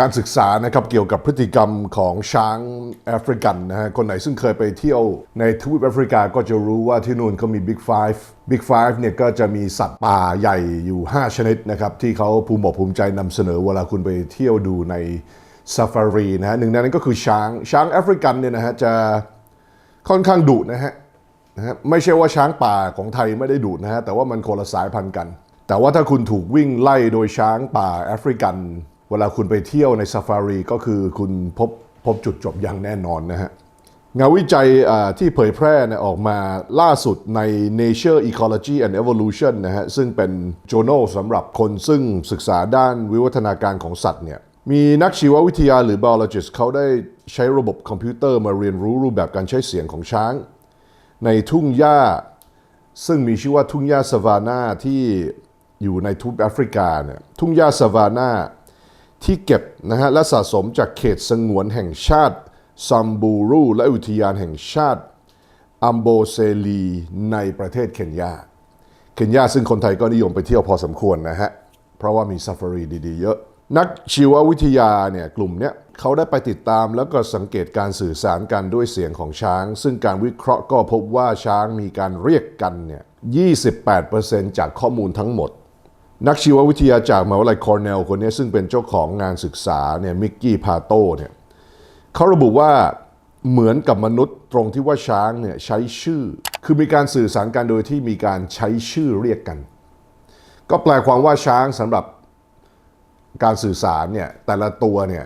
การศึกษานะครับเกี่ยวกับพฤติกรรมของช้างแอฟริกันนะฮะคนไหนซึ่งเคยไปเที่ยวในทวีปแอฟริกาก็จะรู้ว่าที่นู่นเขามี Big Five Big Five เนี่ยก็จะมีสัตว์ป่าใหญ่อยู่ 5 ชนิดนะครับที่เขาภูมิอกภูมิใจนำเสนอเวลาคุณไปเที่ยวดูในซาฟารีนะฮะหนึ่งในนั้นก็คือช้างช้างแอฟริกันเนี่ยนะฮะจะค่อนข้างดุนะฮะนะฮะไม่ใช่ว่าช้างป่าของไทยไม่ได้ดุนะฮะแต่ว่ามันคนละสายพันธุ์กัน แต่ว่าถ้าคุณถูกวิ่งไล่โดยช้างป่าแอฟริกัน เวลาคุณไปเที่ยวในซาฟารีก็คือคุณพบพบจุดจบอย่างแน่นอนนะฮะงานวิจัยที่เผยแพร่ออกมาล่าสุดใน Nature Ecology and Evolution นะฮะซึ่งเป็น journal สำหรับคนซึ่งศึกษาด้านวิวัฒนาการของสัตว์เนี่ยมีนักชีววิทยาหรือ biologist เขาได้ใช้ระบบคอมพิวเตอร์มาเรียนรู้รูปแบบการใช้เสียงของช้าง ในทุ่งหญ้า ซึ่งมีชื่อว่าทุ่งหญ้าซาวานาที่อยู่ในทวีปแอฟริกาเนี่ยทุ่งหญ้าซาวานา ที่เก็บนะฮะและสะสมจากเขตสงวนแห่งชาติซัมบูรูและอุทยานแห่งชาติอัมโบเซลีในประเทศเคนยา เคนยาซึ่งคนไทยก็นิยมไปเที่ยวพอสมควรนะฮะ เพราะว่ามีซาฟารีดีๆเยอะ นักชีววิทยาเนี่ยกลุ่มเนี้ยเขาได้ไปติดตามแล้วก็สังเกตการสื่อสารกันด้วยเสียงของช้าง ซึ่งการวิเคราะห์ก็พบว่าช้างมีการเรียกกันเนี่ย 28%จากข้อมูลทั้งหมด นักชีววิทยาจากมหาวิทยาลัยคอร์เนลคนนี้ซึ่งเป็นเจ้าของงานศึกษาเนี่ยมิกกี้พาโต้เนี่ยเขาระบุว่าเหมือนกับมนุษย์ตรงที่ว่าช้างเนี่ยใช้ชื่อ คือมีการสื่อสารกันโดยที่มีการใช้ชื่อเรียกกัน ก็แปลความว่าช้างสำหรับการสื่อสารเนี่ยแต่ละตัวเนี่ย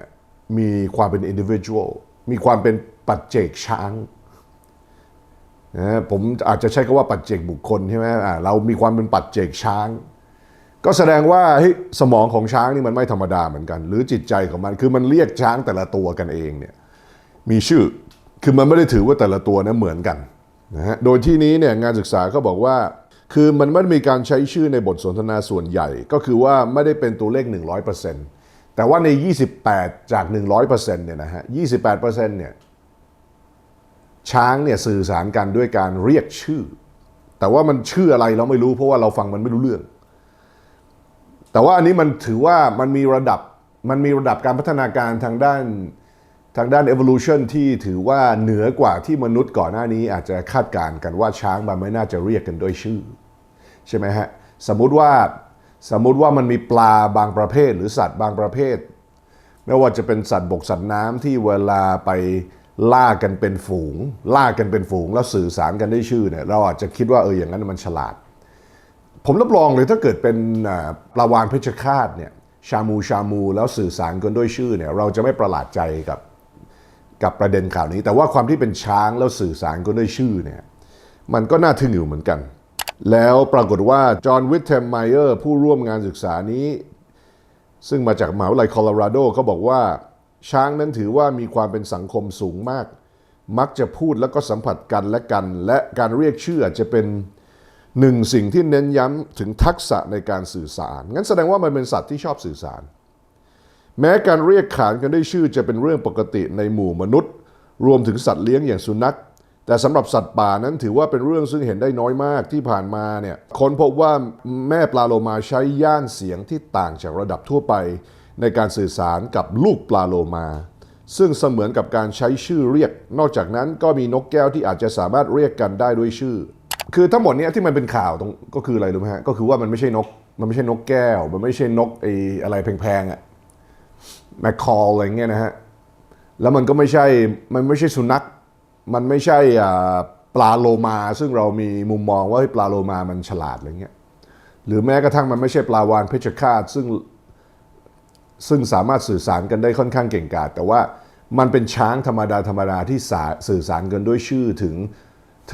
มีความเป็น individual มีความเป็นปัจเจกช้างนะผมอาจจะใช้คำว่าปัจเจกบุคคลใช่ไหมอ่าเรามีความเป็นปัจเจกช้าง ก็แสดงว่าสมองของช้างนี่มันไม่ธรรมดาเหมือนกัน หรือจิตใจของมันคือมันเรียกช้างแต่ละตัวกันเองเนี่ยมีชื่อคือมันไม่ได้ถือว่าแต่ละตัวนั้นเหมือนกันนะฮะโดยที่นี้เนี่ยงานศึกษาเขาบอกว่า คือมันไม่ได้มีการใช้ชื่อในบทสนทนาส่วนใหญ่ ก็คือว่าไม่ได้เป็นตัวเลข 100%แต่ว่าใน 28 จาก 100%เนี่ยนะฮะ28%เนี่ยช้างเนี่ยสื่อสารกันด้วยการเรียกชื่อ แต่ว่ามันชื่ออะไรเราไม่รู้เพราะว่าเราฟังมันไม่รู้เรื่อง แต่ว่าอันนี้มันถือว่ามันมีระดับมันมีระดับการพัฒนาการทางด้านทางด้าน evolution ที่ถือว่าเหนือกว่าที่มนุษย์ก่อนหน้านี้อาจจะคาดการณ์กันว่าช้างมันไม่น่าจะเรียกกันด้วยชื่อ ใช่ไหมฮะ สมมุติว่าสมมุติว่ามันมีปลาบางประเภทหรือสัตว์บางประเภท ไม่ว่าจะเป็นสัตว์บกสัตว์น้ำที่เวลาไปล่ากันเป็นฝูง ล่ากันเป็นฝูงแล้วสื่อสารกันด้วยชื่อเนี่ยเราอาจจะคิดว่าเอออย่างนั้นมันฉลาด ผมรับรองเลยถ้าเกิดเป็นปลาวานเพชฌฆาตเนี่ยชามูชามูแล้วสื่อสารกันด้วยชื่อเนี่ยเราจะไม่ประหลาดใจกับกับประเด็นข่าวนี้ แต่ว่าความที่เป็นช้างแล้วสื่อสารกันด้วยชื่อเนี่ยมันก็น่าทึ่งอยู่เหมือนกัน แล้วปรากฏว่าจอห์นวิทเทมไมเออร์ผู้ร่วมงานศึกษานี้ ซึ่งมาจากมหาวิทยาลัยโคโลราโดเขาบอกว่า ช้างนั้นถือว่ามีความเป็นสังคมสูงมาก มักจะพูดแล้วก็สัมผัสกันและกัน และการเรียกชื่อจะเป็น หนึ่งสิ่งที่เน้นย้ำถึงทักษะในการสื่อสาร งั้นแสดงว่ามันเป็นสัตว์ที่ชอบสื่อสาร แม้การเรียกขานกันด้วยชื่อจะเป็นเรื่องปกติในหมู่มนุษย์ รวมถึงสัตว์เลี้ยงอย่างสุนัข แต่สำหรับสัตว์ป่านั้นถือว่าเป็นเรื่องซึ่งเห็นได้น้อยมากที่ผ่านมาเนี่ยค้นพบว่าแม่ปลาโลมาใช้ย่านเสียงที่ต่างจากระดับทั่วไป ในการสื่อสารกับลูกปลาโลมา ซึ่งเสมือนกับการใช้ชื่อเรียก นอกจากนั้นก็มีนกแก้วที่อาจจะสามารถเรียกกันได้ด้วยชื่อ คือทั้งหมดเนี้ยที่มันเป็นข่าวตรงก็คืออะไรรู้ไหมฮะก็คือว่ามันไม่ใช่นก มันไม่ใช่นกแก้ว มันไม่ใช่นกไออะไรแพงๆอะแมคคอลอะไรเงี้ยนะฮะแล้วมันก็ไม่ใช่มันไม่ใช่สุนัข มันไม่ใช่อ่าปลาโลมา ซึ่งเรามีมุมมองว่าปลาโลมามันฉลาดอะไรเงี้ยหรือแม้กระทั่งมันไม่ใช่ปลาวานเพชฌฆาตซึ่งซึ่งสามารถสื่อสารกันได้ค่อนข้างเก่งกาจแต่ว่ามันเป็นช้างธรรมดาธรรมดาที่สื่อสารกันด้วยชื่อถึง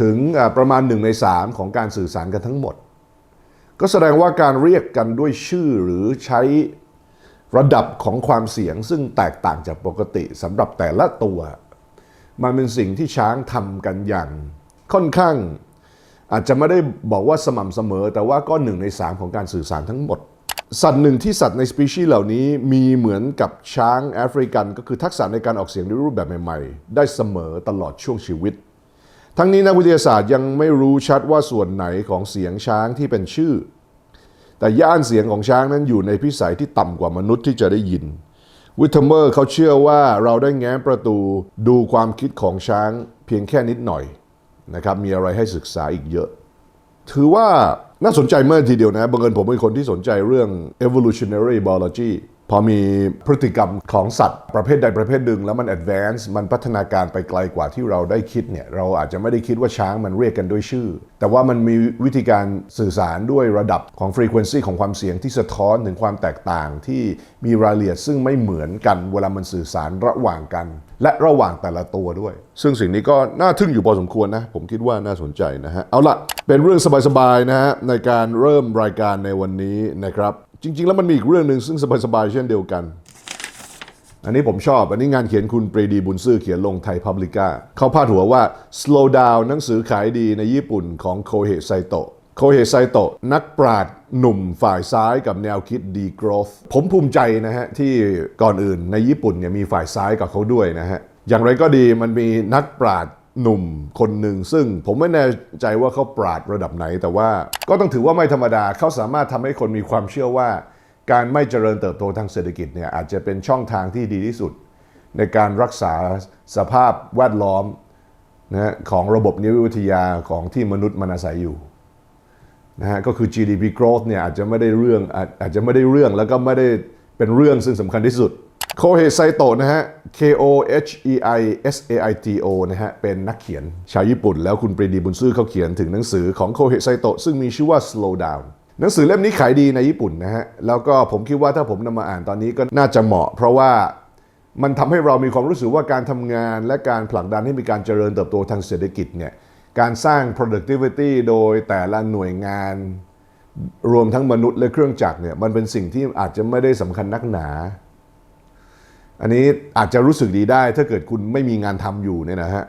ถึงประมาณหนึ่งในสามของการสื่อสารกันทั้งหมด ก็แสดงว่าการเรียกกันด้วยชื่อหรือใช้ระดับของความเสียงซึ่งแตกต่างจากปกติสำหรับแต่ละตัว มันเป็นสิ่งที่ช้างทำกันอย่างค่อนข้าง อาจจะไม่ได้บอกว่าสม่ำเสมอ แต่ว่าก็หนึ่งในสามของการสื่อสารทั้งหมด สัตว์หนึ่งที่สัตว์ในสปีชีส์เหล่านี้มีเหมือนกับช้างแอฟริกัน ก็คือทักษะในการออกเสียงในรูปแบบใหม่ ๆ ได้เสมอตลอดช่วงชีวิต ทั้งนี้นักวิทยาศาสตร์ยังไม่รู้ชัดว่าส่วนไหนของเสียงช้างที่เป็นชื่อ แต่ย่านเสียงของช้างนั้นอยู่ในพิสัยที่ต่ำกว่ามนุษย์ที่จะได้ยิน วิทเทมอร์เขาเชื่อว่าเราได้แง้มประตูดูความคิดของช้างเพียงแค่นิดหน่อยนะครับมีอะไรให้ศึกษาอีกเยอะ ถือว่าน่าสนใจมากทีเดียวนะบังเอิญผมเป็นคนที่สนใจเรื่อง evolutionary biology พอมีพฤติกรรมของสัตว์ประเภทใดประเภทหนึ่งแล้วมัน advance มันพัฒนาการไปไกลกว่าที่เราได้คิดเนี่ยเราอาจจะไม่ได้คิดว่าช้างมันเรียกกันด้วยชื่อ แต่ว่ามันมีวิธีการสื่อสารด้วยระดับของ frequency ของความเสียงที่สะท้อนถึงความแตกต่างที่มีรายละเอียดซึ่งไม่เหมือนกันเวลามันสื่อสารระหว่างกัน และระหว่างแต่ละตัวด้วย ซึ่งสิ่งนี้ก็น่าทึ่งอยู่พอสมควรนะ ผมคิดว่าน่าสนใจนะฮะเอาละเป็นเรื่องสบายๆนะฮะในการเริ่มรายการในวันนี้นะครับ จริง ๆ แล้วมันมีอีกเรื่องหนึ่งซึ่งสบายๆเช่นเดียวกัน อันนี้ผมชอบ อันนี้งานเขียนคุณปรีดีบุญซื่อเขียนลงไทยพับลิก้าเขาพาดหัวว่า slow down หนังสือขายดีในญี่ปุ่นของโคเฮไซโตะโคเฮไซโตะนักปราชญ์หนุ่มฝ่ายซ้ายกับแนวคิด degrowth ผมภูมิใจนะฮะ ที่ก่อนอื่นในญี่ปุ่นเนี่ยมีฝ่ายซ้ายกับเขาด้วยนะฮะ อย่างไรก็ดีมันมีนักปราชญ์ หนุ่มคนหนึ่งซึ่งผมไม่แน่ใจว่าเขาปราดระดับไหน แต่ว่าก็ต้องถือว่าไม่ธรรมดาเขาสามารถทำให้คนมีความเชื่อว่า การไม่เจริญเติบโตทางเศรษฐกิจเนี่ยอาจจะเป็นช่องทางที่ดีที่สุด ในการรักษาสภาพแวดล้อมนะฮะของระบบนิเวศวิทยาของที่มนุษย์มันอาศัยอยู่นะฮะก็คือ GDP growth เนี่ยอาจจะไม่ได้เรื่องอาอาจจะไม่ได้เรื่องแล้วก็ไม่ได้เป็นเรื่องซึ่งสำคัญที่สุด โคเฮไซโตะนะฮะ K O H E I S A I T O นะฮะ เป็นนักเขียนชาวญี่ปุ่น แล้วคุณปรีดีบุญซื่อเขาเขียนถึงหนังสือของโคเฮไซโตะซึ่งมีชื่อว่า Slow Down หนังสือเล่มนี้ขายดีในญี่ปุ่นนะฮะ แล้วก็ผมคิดว่าถ้าผมนำมาอ่านตอนนี้ก็น่าจะเหมาะ เพราะว่ามันทำให้เรามีความรู้สึกว่าการทำงานและการผลักดันให้มีการเจริญเติบโตทางเศรษฐกิจเนี่ยการสร้าง productivity โดยแต่ละหน่วยงาน รวมทั้งมนุษย์และเครื่องจักรเนี่ยมันเป็นสิ่งที่อาจจะไม่ได้สำคัญนักหนา อันนี้อาจจะรู้สึกดีได้ถ้าเกิดคุณไม่มีงานทำอยู่เนี่ยนะฮะ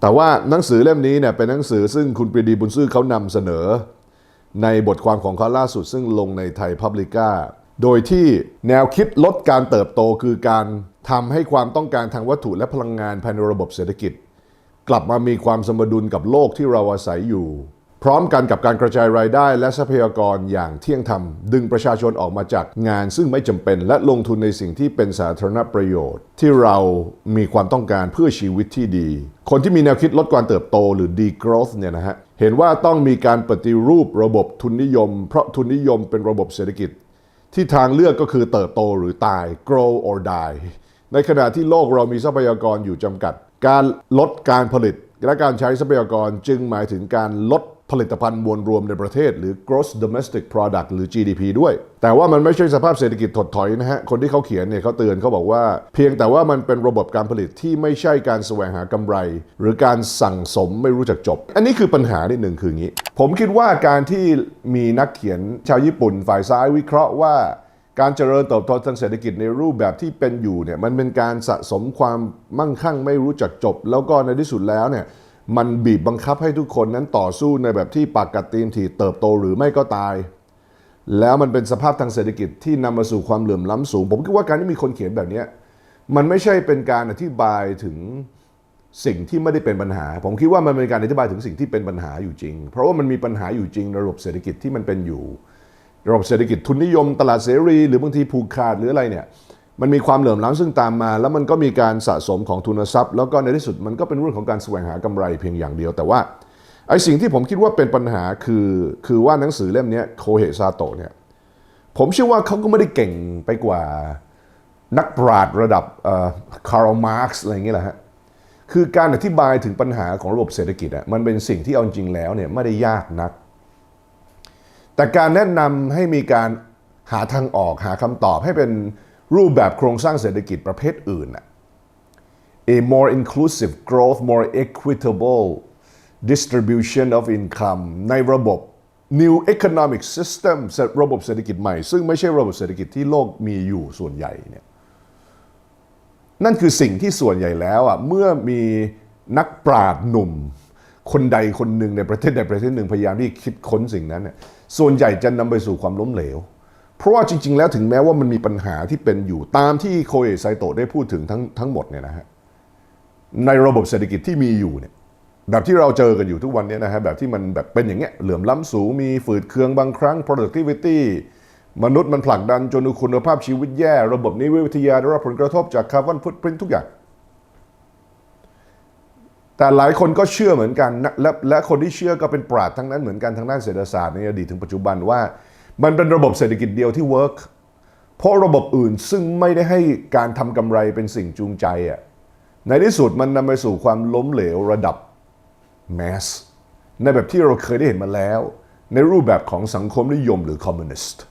แต่ว่าหนังสือเล่มนี้เนี่ยเป็นหนังสือซึ่งคุณปรีดีบุญซื่อเขานำเสนอ ในบทความของเขาล่าสุด ซึ่งลงในไทยพับลิก้าโดยที่แนวคิดลดการเติบโตคือการทำให้ความต้องการทางวัตถุและพลังงานภายในระบบเศรษฐกิจ กลับมามีความสมดุลกับโลกที่เราอาศัยอยู่ พร้อมกันกับการกระจายรายได้และทรัพยากรอย่างเที่ยงธรรม ดึงประชาชนออกมาจากงานซึ่งไม่จำเป็น และลงทุนในสิ่งที่เป็นสาธารณประโยชน์ ที่เรามีความต้องการเพื่อชีวิตที่ดี คนที่มีแนวคิดลดการเติบโตหรือ degrowth เนี่ยนะฮะเห็นว่าต้องมีการปฏิรูประบบทุนนิยม เพราะทุนนิยมเป็นระบบเศรษฐกิจ ที่ทางเลือกก็คือเติบโตหรือตาย grow or die ในขณะที่โลกเรามีทรัพยากรอยู่จำกัด การลดการผลิตและการใช้ทรัพยากรจึงหมายถึงการลด ผลิตภัณฑ์มวลรวมในประเทศ หรือ gross domestic product หรือ GDP ด้วย แต่ว่ามันไม่ใช่สภาพเศรษฐกิจถดถอยนะฮะ คนที่เขาเขียนเนี่ยเขาเตือนเขาบอกว่า เพียงแต่ว่ามันเป็นระบบการผลิตที่ไม่ใช่การแสวงหากำไร หรือการสั่งสมไม่รู้จักจบ อันนี้คือปัญหานิดหนึ่งคืออย่างนี้ ผมคิดว่าการที่มีนักเขียนชาวญี่ปุ่นฝ่ายซ้ายวิเคราะห์ว่าการเจริญเติบโตทางเศรษฐกิจในรูปแบบที่เป็นอยู่เนี่ยมันเป็นการสะสมความมั่งคั่งไม่รู้จักจบ แล้วก็ในที่สุดแล้วเนี่ย มันบีบบังคับให้ทุกคนนั้นต่อสู้ในแบบที่ปากกัดตีนถีเติบโตหรือไม่ก็ตาย แล้วมันเป็นสภาพทางเศรษฐกิจที่นำมาสู่ความเหลื่อมล้ำสูง ผมคิดว่าการที่มีคนเขียนแบบนี้มันไม่ใช่เป็นการอธิบายถึงสิ่งที่ไม่ได้เป็นปัญหา ผมคิดว่ามันเป็นการอธิบายถึงสิ่งที่เป็นปัญหาอยู่จริง เพราะว่ามันมีปัญหาอยู่จริงในระบบเศรษฐกิจที่มันเป็นอยู่ ระบบเศรษฐกิจทุนนิยมตลาดเสรี หรือบางทีผูกขาดหรืออะไรเนี่ย มันมีความเหลื่อมล้ำซึ่งตามมา แล้วมันก็มีการสะสมของทุนทรัพย์ แล้วก็ในที่สุดมันก็เป็นเรื่องของการแสวงหากำไรเพียงอย่างเดียว แต่ว่าไอ้สิ่งที่ผมคิดว่าเป็นปัญหาคือคือว่าหนังสือเล่มนี้โคเฮซาโตะเนี่ยผมเชื่อว่าเขาก็ไม่ได้เก่งไปกว่านักปราชญ์ระดับคาร์ลมาร์กซ์อะไรอย่างเงี้ยแหละฮะคือการอธิบายถึงปัญหาของระบบเศรษฐกิจอะมันเป็นสิ่งที่เอาจริงแล้วเนี่ยไม่ได้ยากนัก แต่การแนะนำให้มีการหาทางออกหาคำตอบให้เป็น รูปแบบโครงสร้างเศรษฐกิจประเภทอื่นน่ะ a more inclusive growth more equitable distribution of income ในระบบ new economic system ระบบเศรษฐกิจใหม่ ซึ่งไม่ใช่ระบบเศรษฐกิจที่โลกมีอยู่ส่วนใหญ่เนี่ยนั่นคือสิ่งที่ส่วนใหญ่แล้วอะเมื่อมีนักปราชญ์หนุ่ม คนใดคนหนึ่งในประเทศใดประเทศหนึ่งพยายามที่คิดค้นสิ่งนั้นเนี่ยส่วนใหญ่จะนำไปสู่ความล้มเหลว เพราะว่าจริง ๆ แล้วถึงแม้ว่ามันมีปัญหาที่เป็นอยู่ตามที่โคเอไซโตะได้พูดถึงทั้งทั้งหมดเนี่ยนะฮะในระบบเศรษฐกิจที่มีอยู่เนี่ยแบบที่เราเจอกันอยู่ทุกวันเนี้นะฮะแบบที่มันแบบเป็นอย่างเงี้ยเหลื่อมล้ำสูงมีฝืดเคืองบางครั้ง productivity มนุษย์มันผลักดันจนคุณภาพชีวิตแย่ ระบบนิเวศวิทยาได้รับผลกระทบจากคาร์บอนฟุตปรินทุกอย่าง แต่หลายคนก็เชื่อเหมือนกันและและคนที่เชื่อก็เป็นปราดทั้งนั้นเหมือนกันทางด้านเศรษฐศาสตร์ในอดีตถึงปัจจุบันว่า มันเป็นระบบเศรษฐกิจเดียวที่เวิร์กเพราะระบบอื่นซึ่งไม่ได้ให้การทำกำไรเป็นสิ่งจูงใจอะในที่สุดมันนำไปสู่ความล้มเหลวระดับแมสในแบบที่เราเคยได้เห็นมาแล้ว ในรูปแบบของสังคมนิยมหรือคอมมิวนิสต์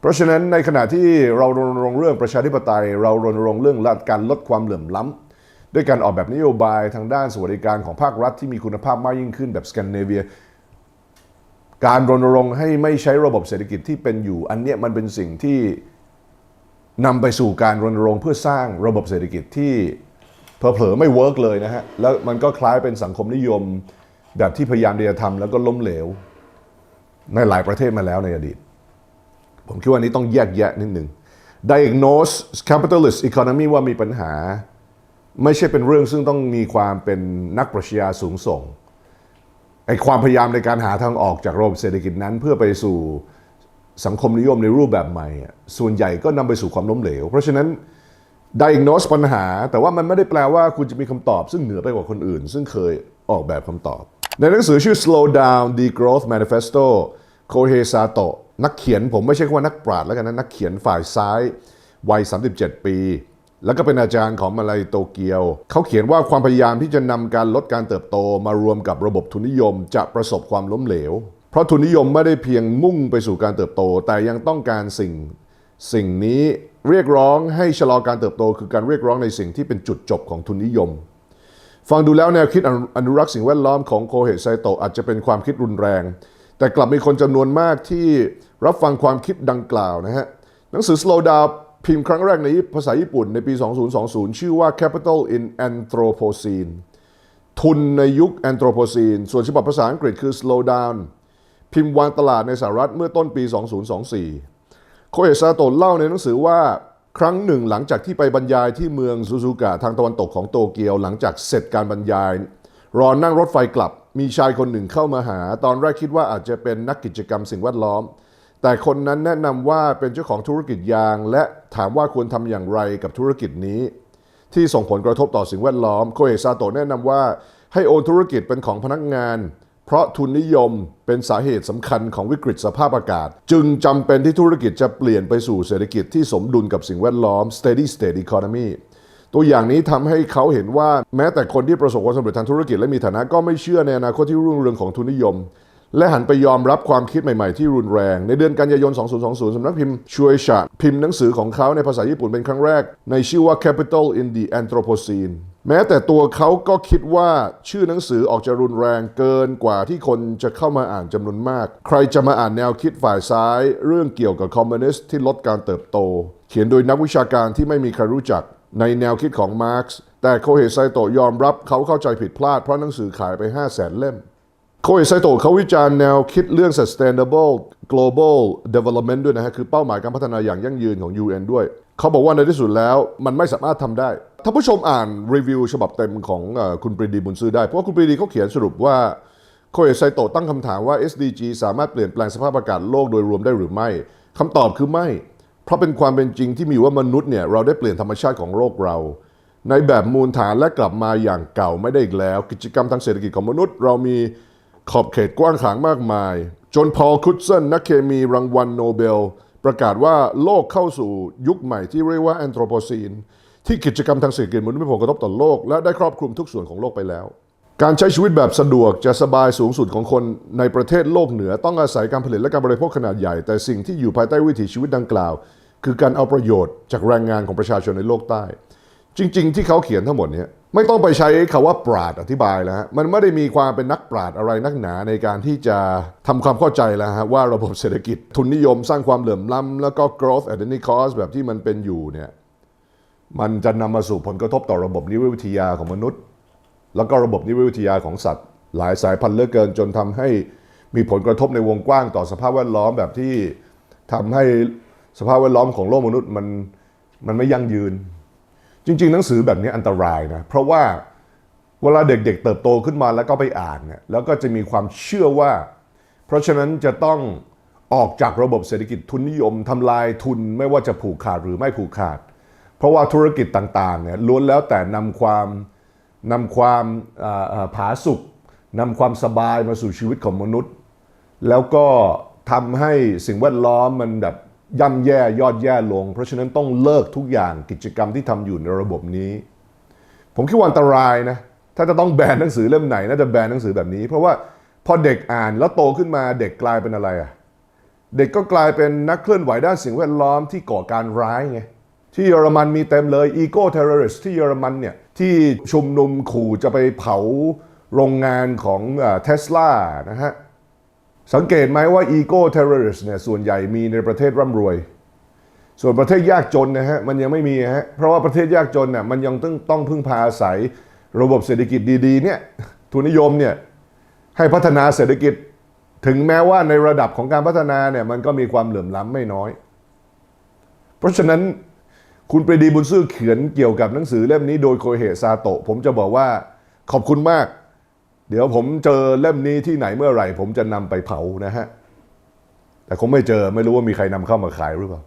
เพราะฉะนั้นในขณะที่เรารณรงค์เรื่องประชาธิปไตย เรารณรงค์เรื่องการลดความเหลื่อมล้ำด้วยการออกแบบนโยบายทางด้านสวัสดิการของภาครัฐที่มีคุณภาพมากยิ่งขึ้นแบบสแกนดิเนเวีย การรณรงค์ให้ไม่ใช้ระบบเศรษฐกิจที่เป็นอยู่ อันเนี้ยมันเป็นสิ่งที่นำไปสู่การรณรงค์เพื่อสร้างระบบเศรษฐกิจที่เผลอๆไม่เวิร์กเลยนะฮะแล้วมันก็คล้ายเป็นสังคมนิยมแบบที่พยายามจะทำแล้วก็ล้มเหลว ในหลายประเทศมาแล้วในอดีต ผมคิดว่านี้ต้องแยกแยะนิดหนึ่ง diagnose capitalist economy ว่ามีปัญหา ไม่ใช่เป็นเรื่องซึ่งต้องมีความเป็นนักปรัชญาสูงส่ง ความพยายามในการหาทางออกจากระบบเศรษฐกิจนั้น เพื่อไปสู่สังคมนิยมในรูปแบบใหม่ ส่วนใหญ่ก็นำไปสู่ความล้มเหลว เพราะฉะนั้น diagnose ปัญหา แต่ว่ามันไม่ได้แปลว่าคุณจะมีคำตอบ ซึ่งเหนือไปกว่าคนอื่น ซึ่งเคยออกแบบคำตอบ ในหนังสือชื่อ Slow Down Degrowth Manifesto โคเฮซาโตะนักเขียนผมไม่ใช่ว่านักปราชญ์แล้วกันนะ นักเขียนฝ่ายซ้าย วัย 37 ปี แล้วก็เป็นอาจารย์ของมาลายโตเกียว เขาเขียนว่าความพยายามที่จะนำการลดการเติบโตมารวมกับระบบทุนนิยม จะประสบความล้มเหลว เพราะทุนนิยมไม่ได้เพียงมุ่งไปสู่การเติบโต แต่ยังต้องการสิ่ง สิ่งนี้เรียกร้องให้ชะลอการเติบโต คือการเรียกร้องในสิ่งที่เป็นจุดจบของทุนนิยม ฟังดูแล้วแนวคิดอนุอนุรักษ์สิ่งแวดล้อมของโคเฮไซโตะอาจจะเป็นความคิดรุนแรง แต่กลับมีคนจำนวนมากที่รับฟังความคิดดังกล่าวนะฮะหนังสือ Slow Down พิมพ์ครั้งแรกในภาษาญี่ปุ่นในปี 2020 ชื่อว่า Capital in Anthropocene ทุนในยุค Anthropocene ส่วนฉบับภาษาอังกฤษคือ Slow Down พิมพ์วางตลาดในสหรัฐเมื่อต้นปี 2024 โคเอซาโตะเล่าในหนังสือว่าครั้งหนึ่งหลังจากที่ไปบรรยายที่เมืองซูซูกะทางตะวันตกของโตเกียวหลังจากเสร็จการบรรยาย รอนั่งรถไฟกลับ มีชายคนหนึ่งเข้ามาหา ตอนแรกคิดว่าอาจจะเป็นนักกิจกรรมสิ่งแวดล้อม แต่คนนั้นแนะนำว่าเป็นเจ้าของธุรกิจยาง และถามว่าควรทำอย่างไรกับธุรกิจนี้ ที่ส่งผลกระทบต่อสิ่งแวดล้อมโคเอซาโตะแนะนำว่าให้โอนธุรกิจเป็นของพนักงาน เพราะทุนนิยมเป็นสาเหตุสำคัญของวิกฤตสภาพอากาศ จึงจำเป็นที่ธุรกิจจะเปลี่ยนไปสู่เศรษฐกิจที่สมดุลกับสิ่งแวดล้อม steady state economy ตัวอย่างนี้ทำให้เขาเห็นว่าแม้แต่คนที่ประสบความสำเร็จทางธุรกิจและมีฐานะก็ไม่เชื่อในอนาคตที่รุ่งเรืองของทุนนิยม และหันไปยอมรับความคิดใหม่ๆที่รุนแรง ในเดือนกันยายน 2020 สำนักพิมพ์ช่วยชาพิมพ์หนังสือของเขาในภาษาญี่ปุ่นเป็นครั้งแรก ในชื่อว่า Capital in the Anthropocene แม้แต่ตัวเขาก็คิดว่าชื่อหนังสือออกจะรุนแรงเกินกว่าที่คนจะเข้ามาอ่านจำนวนมาก ใครจะมาอ่านแนวคิดฝ่ายซ้าย เรื่องเกี่ยวกับคอมมิวนิสต์ที่ลดการเติบโต เขียนโดยนักวิชาการที่ไม่มีใครรู้จักในแนวคิดของมาร์กซ์แต่โคเฮไซโตยอมรับเขาเข้าใจผิดพลาดเพราะหนังสือขายไป 5 0 0แสนเล่ม โคเอไซโตะเขาวิจารณ์แนวคิดเรื่อง sustainable global development ด้วยนะฮะ คือเป้าหมายการพัฒนาอย่างยั่งยืนของ UN ด้วย เขาบอกว่าในที่สุดแล้วมันไม่สามารถทำได้ ถ้าผู้ชมอ่านรีวิวฉบับเต็มของคุณปรีดีบุญซื้อได้ เพราะว่าคุณปรีดีเขาเขียนสรุปว่าโคเอไซโตะตั้งคำถามว่า SDG สามารถเปลี่ยนแปลงสภาพอากาศโลกโดยรวมได้หรือไม่คำตอบคือไม่ เพราะเป็นความเป็นจริงที่มีว่ามนุษย์เนี่ยเราได้เปลี่ยนธรรมชาติของโลกเราในแบบมูลฐานและกลับมาอย่างเก่าไม่ได้อีกแล้ว กิจกรรมทางเศรษฐกิจของมนุษย์ เรามี ขอบเขตกว้างขวางมากมาย จนพอลคุตเซนนักเคมีรางวัลโนเบล ประกาศว่าโลกเข้าสู่ยุคใหม่ที่เรียกว่าแอนโทรโพซีนที่กิจกรรมทางเศรษฐกิจมนุษย์มีผลกระทบต่อโลก และได้ครอบคลุมทุกส่วนของโลกไปแล้ว การใช้ชีวิตแบบสะดวกจะสบายสูงสุดของคนในประเทศโลกเหนือต้องอาศัยการผลิตและการบริโภคขนาดใหญ่ แต่สิ่งที่อยู่ภายใต้วิถีชีวิตดังกล่าว คือการเอาประโยชน์จากแรงงานของประชาชนในโลกใต้ จริง ๆ ที่เขาเขียนทั้งหมดเนี้ ไม่ต้องไปใช้คาว่าปราดอธิบายแล้วฮะมันไม่ได้มีความเป็นนักปราดอะไรนักหนาในการที่จะทำความเข้าใจแล้วฮะว่าระบบเศรษฐกิจทุนนิยมสร้างความเหลื่อมล้ำแล้วก็ growth at any cost แบบที่มันเป็นอยู่เนี่ยมันจะนำมาสู่ผลกระทบต่อระบบนิเวศวิทยาของมนุษย์ แล้วก็ระบบนิเวศวิทยาของสัตว์ หลายสายพันธุ์เหลือเกินจนทำให้มีผลกระทบในวงกว้างต่อสภาพแวดล้อมแบบที่ทำให้สภาพแวดล้อมของโลกมนุษย์มันมันไม่ยั่งยืน จริง ๆ หนังสือแบบนี้อันตรายนะ เพราะว่าเวลาเด็กๆเติบโตขึ้นมาแล้วก็ไปอ่านเนี่ยแล้วก็จะมีความเชื่อว่า เพราะฉะนั้นจะต้องออกจากระบบเศรษฐกิจทุนนิยมทำลายทุนไม่ว่าจะผูกขาดหรือไม่ผูกขาด เพราะว่าธุรกิจต่างๆเนี่ยล้วนแล้วแต่นำความนำความผาสุกนำความสบายมาสู่ชีวิตของมนุษย์ แล้วก็ทำให้สิ่งแวดล้อมมันแบบ ย่ำแย่ยอดแย่ลง เพราะฉะนั้นต้องเลิกทุกอย่างกิจกรรมที่ทำอยู่ในระบบนี้ ผมคิดว่าอันตรายนะถ้าจะต้องแบนหนังสือเล่มไหนน่าจะแบนหนังสือแบบนี้ เพราะว่าพอเด็กอ่านแล้วโตขึ้นมาเด็กกลายเป็นอะไรอะเด็กก็กลายเป็นนักเคลื่อนไหวด้านสิ่งแวดล้อมที่ก่อการร้ายไงที่เยอรมันมีเต็มเลยอีโก้เทอร์เรสที่เยอรมันเนี่ยที่ชุมนุมขู่จะไปเผาโรงงานของเทสลานะฮะ สังเกตไหมว่าอีโก้เทอร์ริสเนี่ยส่วนใหญ่มีในประเทศร่ำรวย ส่วนประเทศยากจนนะฮะมันยังไม่มีฮะเพราะว่าประเทศยากจนเนี่ยมันยังต้องต้องพึ่งพาอาศัยระบบเศรษฐกิจดีๆเนี่ยทุนนิยมเนี่ยให้พัฒนาเศรษฐกิจถึงแม้ว่าในระดับของการพัฒนาเนี่ยมันก็มีความเหลื่อมล้ำไม่น้อย เพราะฉะนั้นคุณปรีดีบุญซื่อเขียนเกี่ยวกับหนังสือเล่มนี้โดยโคเฮซาโตะผมจะบอกว่าขอบคุณมาก เดี๋ยวผมเจอเล่มนี้ที่ไหนเมื่อไหร่ ผมจะนำไปเผานะฮะ แต่คงไม่เจอไม่รู้ว่ามีใครนำเข้ามาขายหรือเปล่า